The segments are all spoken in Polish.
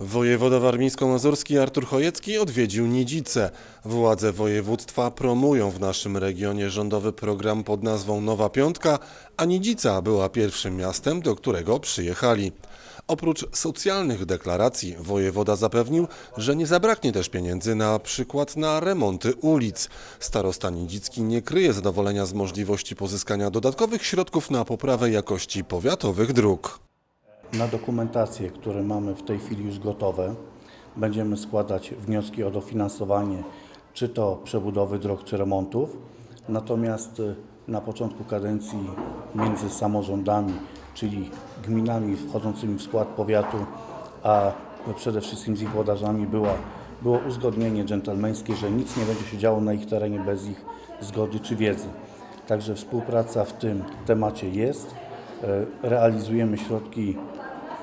Wojewoda warmińsko-mazurski Artur Chojecki odwiedził Nidzice. Władze województwa promują w naszym regionie rządowy program pod nazwą Nowa Piątka, a Nidzica była pierwszym miastem, do którego przyjechali. Oprócz socjalnych deklaracji wojewoda zapewnił, że nie zabraknie też pieniędzy na przykład na remonty ulic. Starosta Nidzicki nie kryje zadowolenia z możliwości pozyskania dodatkowych środków na poprawę jakości powiatowych dróg. Na dokumentacje, które mamy w tej chwili już gotowe, będziemy składać wnioski o dofinansowanie czy to przebudowy dróg, czy remontów. Natomiast y, na początku kadencji między samorządami, czyli gminami wchodzącymi w skład powiatu, a przede wszystkim z ich włodarzami była, było uzgodnienie dżentelmeńskie, że nic nie będzie się działo na ich terenie bez ich zgody czy wiedzy. Także współpraca w tym temacie jest. E, Realizujemy środki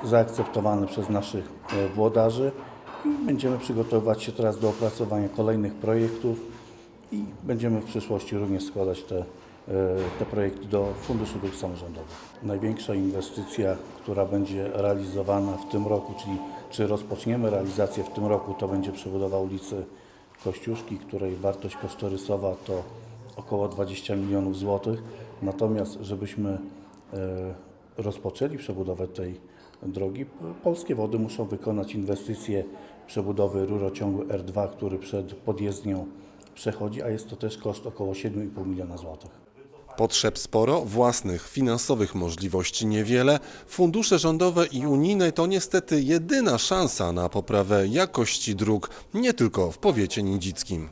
zaakceptowane przez naszych e, włodarzy i będziemy przygotowywać się teraz do opracowania kolejnych projektów i będziemy w przyszłości również składać te, e, te projekty do Funduszu Dróg Samorządowych. Największa inwestycja, która będzie realizowana w tym roku, czyli czy rozpoczniemy realizację w tym roku, to będzie przebudowa ulicy Kościuszki, której wartość kosztorysowa to około 20 milionów złotych. Natomiast żebyśmy rozpoczęli przebudowę tej drogi, polskie wody muszą wykonać inwestycje przebudowy rurociągu R2, który przed podjezdnią przechodzi, a jest to też koszt około 7,5 miliona złotych. Potrzeb sporo, własnych finansowych możliwości niewiele. Fundusze rządowe i unijne to niestety jedyna szansa na poprawę jakości dróg, nie tylko w powiecie nidzickim.